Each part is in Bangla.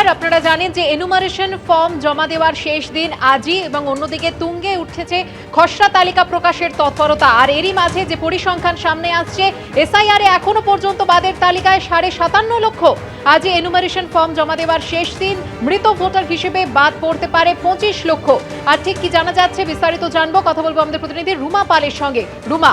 নমস্কার আপনারা জানেন যে এনুমারেশন ফর্ম জমা দেওয়ার শেষ দিন আজই এবং অন্যদিকে তুঙ্গে উঠেছে খসড়া তালিকা প্রকাশের তৎপরতা। আর এরই মাঝে যে পরিসংখ্যান সামনে আসছে এসআইআর এখনও পর্যন্ত বাদের তালিকায় সাড়ে সাতান্ন লক্ষ। আজই এনুমারেশন ফর্ম জমা দেওয়ার শেষ দিন, মৃত ভোটার হিসেবে বাদ পড়তে পারে পঁচিশ লক্ষ। আর ঠিক কি জানা যাচ্ছে, বিস্তারিত জানব, কথা বলব আমাদের প্রতিনিধি রুমা পালের সঙ্গে। রুমা।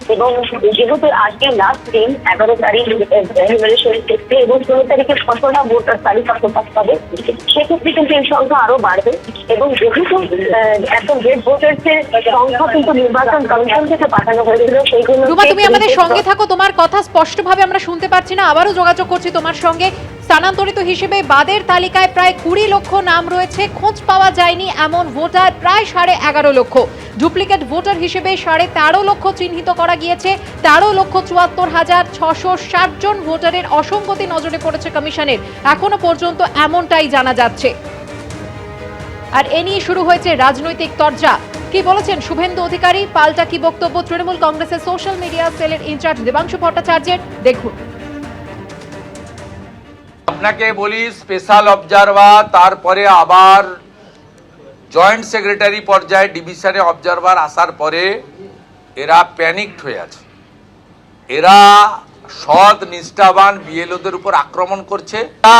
এবং যেহেতু আজকে লাস্ট দিন এগারো তারিখ ক্ষেত্রে এবং ষোলো তারিখে খসড়া ভোটার তালিকা প্রকাশ পাবে সেক্ষেত্রে কিন্তু এই সংখ্যা আরও বাড়বে এবং যেহেতু এত ডেট ভোটার্সের সংখ্যা কিন্তু নির্বাচন কমিশন থেকে পাঠানো হয়েছিল সেইগুলো রুমা তুমি আমাদের সঙ্গে থাকো তোমার কথা স্পষ্টভাবে আমরা শুনতে পাচ্ছি না আবারও যোগাযোগ করছি তোমার সঙ্গে। স্থানান্তরিত হিসেবে বাদের তালিকায় প্রায় কুড়ি লক্ষ নাম রয়েছে খোঁজ পাওয়া যায়নি এমন ভোটার প্রায় সাড়ে এগারো লক্ষ। ডুপ্লিকেট ভোটার হিসেবে সাড়ে তেরো লক্ষ চিহ্নিত করা গিয়েছে। তেরো লক্ষ চুয়াত্তর হাজার ছশো ষাট জন ভোটারের অসঙ্গতি নজরে পড়েছে কমিশনের। এখনও পর্যন্ত এমনটাই জানা যাচ্ছে। আর এ নিয়ে শুরু হয়েছে রাজনৈতিক তরজা। কি বলেছেন শুভেন্দু অধিকারী? পাল্টা কি বক্তব্য তৃণমূল কংগ্রেসের সোশ্যাল মিডিয়া সেলের ইনচার্জ দেবাংশু ভট্টাচার্যের? দেখুন। আপনাকে বলি স্পেশাল অবজারভার তারপরে আবার জয়েন্ট সেক্রেটারি পর্যায়ে ডিভিশনে অবজারভার আসার পরে এরা প্যানিকড হয়ে আছে। এরা সৎ, নিষ্ঠাবান বিএলওদের উপর আক্রমণ করছে। তা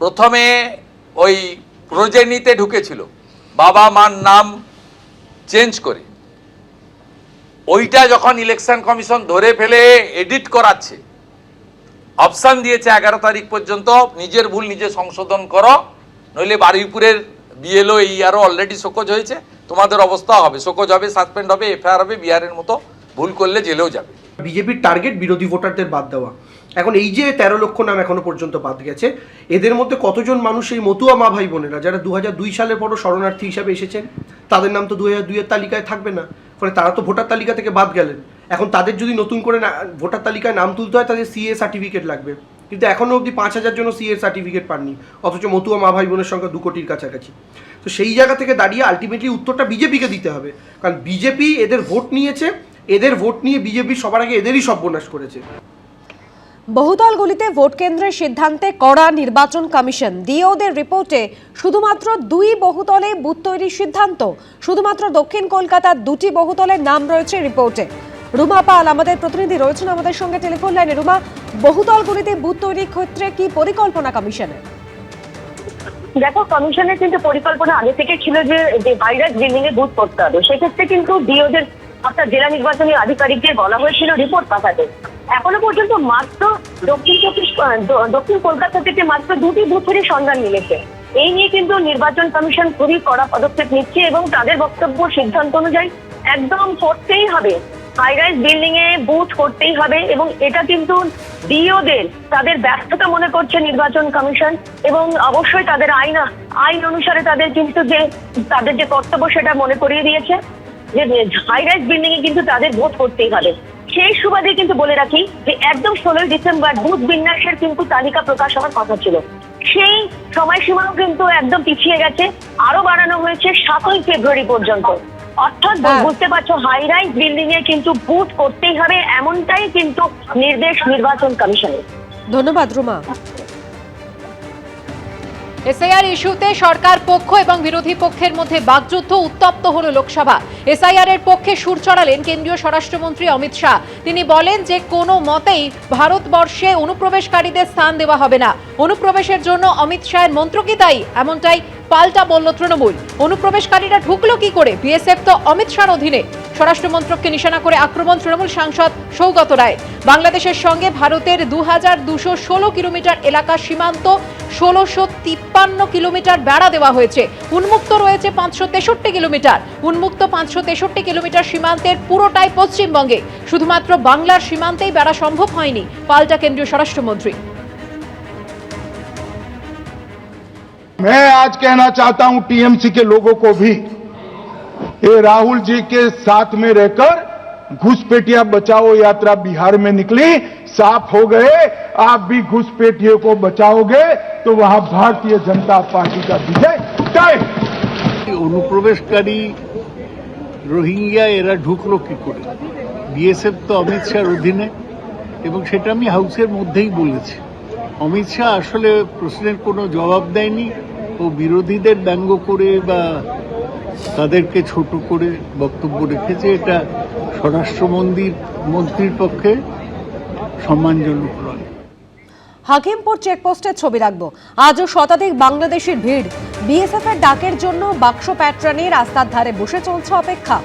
প্রথমে ওই প্রজেনিতে ঢুকেছিল। বাবা মার নাম চেঞ্জ করে। ওইটা যখন ইলেকশন কমিশন ধরে ফেলে এডিট করাচ্ছে অপশান দিয়েছে এগারো তারিখ পর্যন্ত নিজের ভুল নিজে সংশোধন করো, নইলে বারুইপুরের বিএলও এই আরও অলরেডি শোকজ হয়েছে। তোমাদের অবস্থা হবে, শোকজ হবে, সাসপেন্ড হবে, এফআইআর হবে বিহারের মতো ভুল করলে জেলেও যাবে। বিজেপির টার্গেট বিরোধী ভোটারদের বাদ দেওয়া। এখন এই যে তেরো লক্ষ নাম এখনও পর্যন্ত বাদ গেছে, এদের মধ্যে কতজন মানুষ এই মতুয়া মা ভাই বোনেরা, যারা দু হাজার দুই সালের পরও শরণার্থী হিসাবে এসেছেন, তাদের নাম তো দু হাজার দুইয়ের তালিকায় থাকবে না? ফলে তারা তো ভোটার তালিকা থেকে বাদ গেলেন। এখন তাদের যদি নতুন করে ভোটার তালিকায় নাম তুলতে হয়, তাদের সিএ সার্টিফিকেট লাগবে। কিন্তু এখনও অবধি পাঁচ হাজার জন সিএ সার্টিফিকেট পাননি। অথচ মতুয়া মা ভাই বোনের সংখ্যা দু কোটির কাছাকাছি। তো সেই জায়গা থেকে দাঁড়িয়ে আলটিমেটলি উত্তরটা বিজেপিকে দিতে হবে। কারণ বিজেপি এদের ভোট নিয়েছে, এদের ভোট নিয়ে বিজেপি সবার আগে এদেরই সর্বনাশ করেছে। বহুদলগুলিতে ভোট কেন্দ্রের সিদ্ধান্তে কড়া নির্বাচন কমিশন। ডিওদের রিপোর্টে শুধুমাত্র দুই বহুতলে বুথ তৈরির সিদ্ধান্ত। শুধুমাত্র দক্ষিণ কলকাতার দুটি বহুতলের নাম রয়েছে রিপোর্টে রুমা পাল, আমাদের প্রতিনিধি রয়েছেন আমাদের সঙ্গে টেলিফোন লাইনে রুমা বহুতলগুলিতে বুথ তৈরির ক্ষেত্রে কি পরিকল্পনা কমিশনের? দেখো, কমিশনের কিন্তু পরিকল্পনা আগে থেকে ছিল যে যে ভাইরাস বিল্ডিং এ বুথ করতে হবে। সেক্ষেত্রে কিন্তু ডিওদের অর্থাৎ জেলা নির্বাচনী আধিকারিকদের বলা হয়েছিল রিপোর্ট পাঠাতে। এখনও পর্যন্ত মাত্র দক্ষিণ চব্বিশ দক্ষিণ কলকাতা থেকে মাত্র দুটি বুথেরই সন্ধান মিলেছে। এই নিয়ে কিন্তু নির্বাচন কমিশন খুবই কড়া পদক্ষেপ নিচ্ছে এবং তাদের বক্তব্য সিদ্ধান্ত অনুযায়ী একদম করতেই হবে। হাইরাইজ বিল্ডিং এ বুথ করতেই হবে এবং এটা কিন্তু ডিওদের তাদের ব্যর্থতা মনে করছে নির্বাচন কমিশন এবং অবশ্যই তাদের আইন আইন অনুসারে তাদের কিন্তু যে, তাদের যে কর্তব্য সেটা মনে করিয়ে দিয়েছে। যে হাইরাইজ বিল্ডিং এ কিন্তু তাদের ভোট করতেই হবে। সেই সুবাদে কিন্তু বলে রাখি যে, একদম ষোলোই ডিসেম্বর বুথ বিন্যাসের কিন্তু তালিকা প্রকাশ হওয়ার কথা ছিল। সেই সময়সীমাও কিন্তু একদম পিছিয়ে গেছে। আরও বাড়ানো হয়েছে সাতই ফেব্রুয়ারি পর্যন্ত। অর্থাৎ হ্যাঁ। বুঝতে পারছ হাই রাইজ বিল্ডিং এ কিন্তু বুথ করতেই হবে এমনটাই কিন্তু নির্দেশ নির্বাচন কমিশনের। ধন্যবাদ রুমা। এসআইআর ইস্যুতে সরকার পক্ষ এবং বিরোধী পক্ষের মধ্যে বাকযুদ্ধ উত্তপ্ত হল লোকসভা। এসআইআর এর পক্ষে সুর চড়ালেন কেন্দ্রীয় স্বরাষ্ট্রমন্ত্রী অমিত শাহ। তিনি বলেন যে কোনো মতেই ভারতবর্ষে অনুপ্রবেশকারীদের স্থান দেওয়া হবে না। অনুপ্রবেশের জন্য অমিত শাহের মন্ত্র কি দায়ী এমনটাই পাল্টা বলল তৃণমূল। অনুপ্রবেশকারীরা ঢুকলো কি করে? বিএসএফ তো অমিত শাহর অধীনে। স্বরাষ্ট্রমন্ত্রককে নিশানা করে আক্রমণ তৃণমূল সাংসদ সৌগত রায়। বাংলাদেশের সঙ্গে ভারতের দু হাজার দুশো ষোলো কিলোমিটার এলাকা সীমান্ত ষোলোশো তিপ্পান্ন কিলোমিটার বেড়া দেওয়া হয়েছে। উন্মুক্ত রয়েছে পাঁচশো তেষট্টি কিলোমিটার। উন্মুক্ত পাঁচশো তেষট্টি কিলোমিটার সীমান্তের পুরোটাই পশ্চিমবঙ্গে। শুধুমাত্র বাংলার সীমান্তেই বেড়া সম্ভব হয়নি, পাল্টা কেন্দ্রীয় স্বরাষ্ট্রমন্ত্রী। मैं आज कहना चाहता हूं टीएमसी के लोगों को भी ये राहुल जी के साथ में रहकर घुसपैठिया बचाओ यात्रा बिहार में निकली साफ हो गए आप भी घुसपैठियों को बचाओगे तो वहां भारतीय जनता पार्टी का विजय तय অনুপ্রবেশকারী রোহিঙ্গা এরা ঢুকলো কি করে বিএসএফ তো অমিত শাহর অধীনে এবং সেটা আমি হাউসের মধ্যেই বলেছি অমিত শাহ আসলে প্রশ্নের কোনো জবাব দেয়নি ও বিরোধীদের ব্যঙ্গ করে বা তাদেরকে ছোট করে বক্তব্য রেখেছে, এটা স্বরাষ্ট্রমন্ত্রীর মন্ত্রীর পক্ষে সম্মানজনক নয়। হাকিমপুর চেকপোস্টের ছবি রাখব। আজও শতাধিক বাংলাদেশের ভিড়। বিএসএফ এর ডাকের জন্য বাক্স প্যাট্রানে রাস্তার ধারে বসে চলছে অপেক্ষা।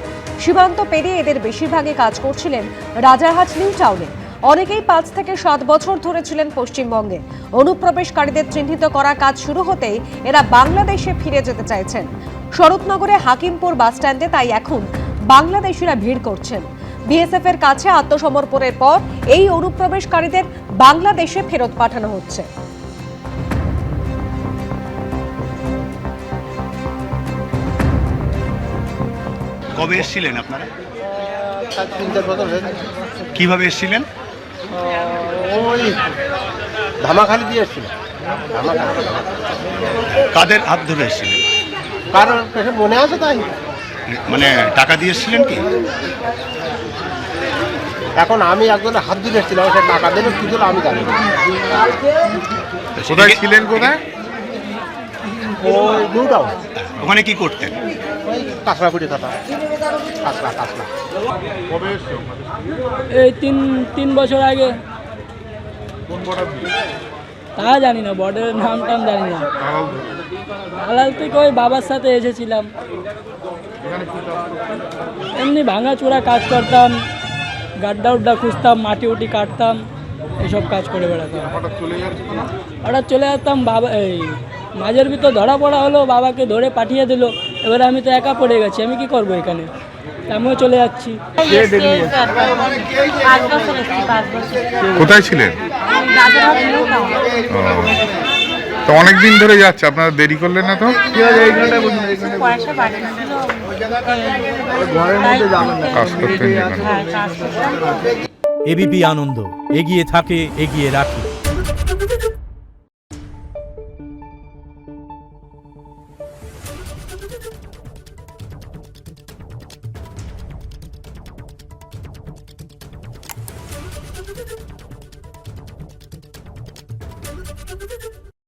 সীমান্ত পেরিয়ে এদের বেশিরভাগই কাজ করছিলেন রাজারহাট নিউ টাউনে। অনেকেই পাঁচ থেকে সাত বছর ধরে ছিলেন পশ্চিমবঙ্গে। অনুপ্রবেশকারীদের চিহ্নিত করা কাজ শুরু হতেই এরা বাংলাদেশে ফিরে যেতে চাইছেন। শরৎনগরে হাকিমপুর বাসস্ট্যান্ডে তাই এখন বাংলাদেশিরা ভিড় করছেন। বিএসএফ এর কাছে আত্মসমর্পণের পর এই অনুপ্রবেশকারীদের বাংলাদেশে ফেরত পাঠানো হচ্ছে। কবে এসেছিলেন আপনারা? কীভাবে এসেছিলেন? ওই ধামাখালি দিয়ে এসেছিল। কাদের হাত ধরে এসেছিলেন? কারণ মনে আছে তাই? মানে টাকা দিয়ে এসেছিলেন কি? এখন আমি একজনের হাত ধরে এসেছিলাম সে টাকা দিলে কি দিল আমি জানি। কোথায় ছিলেন কোথায়? ওই নিউ টাউন ওখানে কি করতেন? থাকা কাঁচরা কাঁচরা। এই তিন তিন বছর আগে। তা জানি না বর্ডারের নাম টাম জানি না। হালাল থেকে ওই বাবার সাথে এসেছিলাম। এমনি ভাঙাচোরা কাজ করতাম গাড্ডা উড্ডা খুঁজতাম মাটি উটি কাটতাম এসব কাজ করে বেড়াতাম। হঠাৎ চলে যেতাম বাবা এই মাঝের ভিতর ধরা পড়া হলো বাবাকে ধরে পাঠিয়ে দিল। এবারে আমি তো একা পড়ে গেছি আমি কি করব এখানে? আমিও চলে যাচ্ছি। কোথায় ছিলেন? তো অনেক দিন ধরে যাচ্ছে আপনারা দেরি করলেন না তো? এবিপি আনন্দ এগিয়ে থাকে এগিয়ে রাখে।